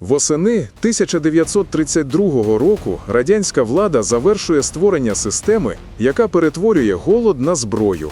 Восени 1932 року радянська влада завершує створення системи, яка перетворює голод на зброю.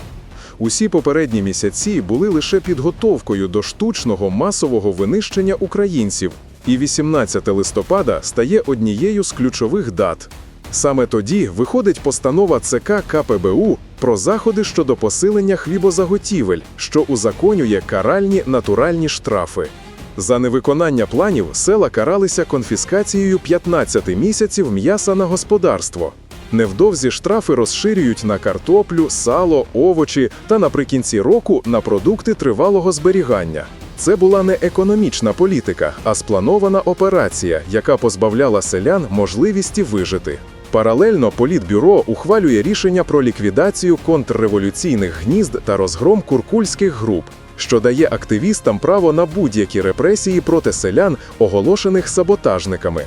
Усі попередні місяці були лише підготовкою до штучного масового винищення українців, і 18 листопада стає однією з ключових дат. Саме тоді виходить постанова ЦК КПБУ про заходи щодо посилення хлібозаготівель, що узаконює каральні натуральні штрафи. За невиконання планів села каралися конфіскацією 15 місяців м'яса на господарство. Невдовзі штрафи розширюють на картоплю, сало, овочі та наприкінці року на продукти тривалого зберігання. Це була не економічна політика, а спланована операція, яка позбавляла селян можливості вижити. Паралельно Політбюро ухвалює рішення про ліквідацію контрреволюційних гнізд та розгром куркульських груп, що дає активістам право на будь-які репресії проти селян, оголошених саботажниками.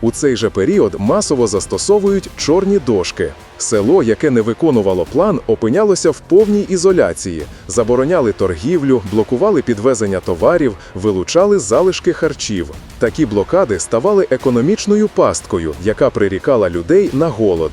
У цей же період масово застосовують чорні дошки. Село, яке не виконувало план, опинялося в повній ізоляції, забороняли торгівлю, блокували підвезення товарів, вилучали залишки харчів. Такі блокади ставали економічною пасткою, яка прирікала людей на голод.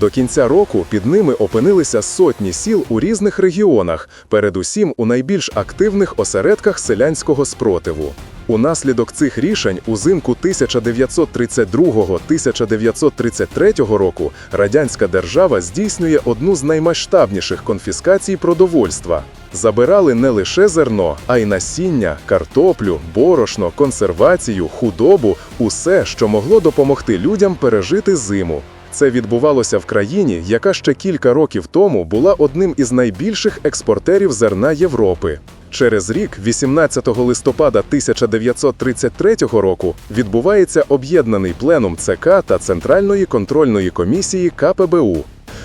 До кінця року під ними опинилися сотні сіл у різних регіонах, передусім у найбільш активних осередках селянського спротиву. Унаслідок цих рішень узимку 1932-1933 року радянська держава здійснює одну з наймасштабніших конфіскацій продовольства. Забирали не лише зерно, а й насіння, картоплю, борошно, консервацію, худобу усе, що могло допомогти людям пережити зиму. Це відбувалося в країні, яка ще кілька років тому була одним із найбільших експортерів зерна Європи. Через рік, 18 листопада 1933 року, відбувається об'єднаний пленум ЦК та Центральної контрольної комісії КПБУ.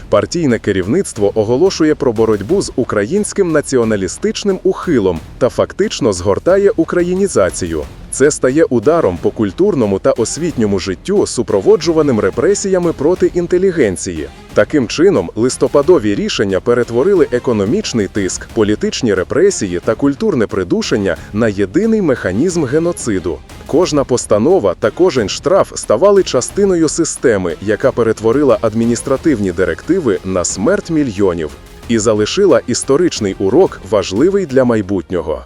Партійне керівництво оголошує про боротьбу з українським націоналістичним ухилом та фактично згортає українізацію. Це стає ударом по культурному та освітньому життю, супроводжуваним репресіями проти інтелігенції. Таким чином, листопадові рішення перетворили економічний тиск, політичні репресії та культурне придушення на єдиний механізм геноциду. Кожна постанова та кожен штраф ставали частиною системи, яка перетворила адміністративні директиви на смерть мільйонів і залишила історичний урок, важливий для майбутнього.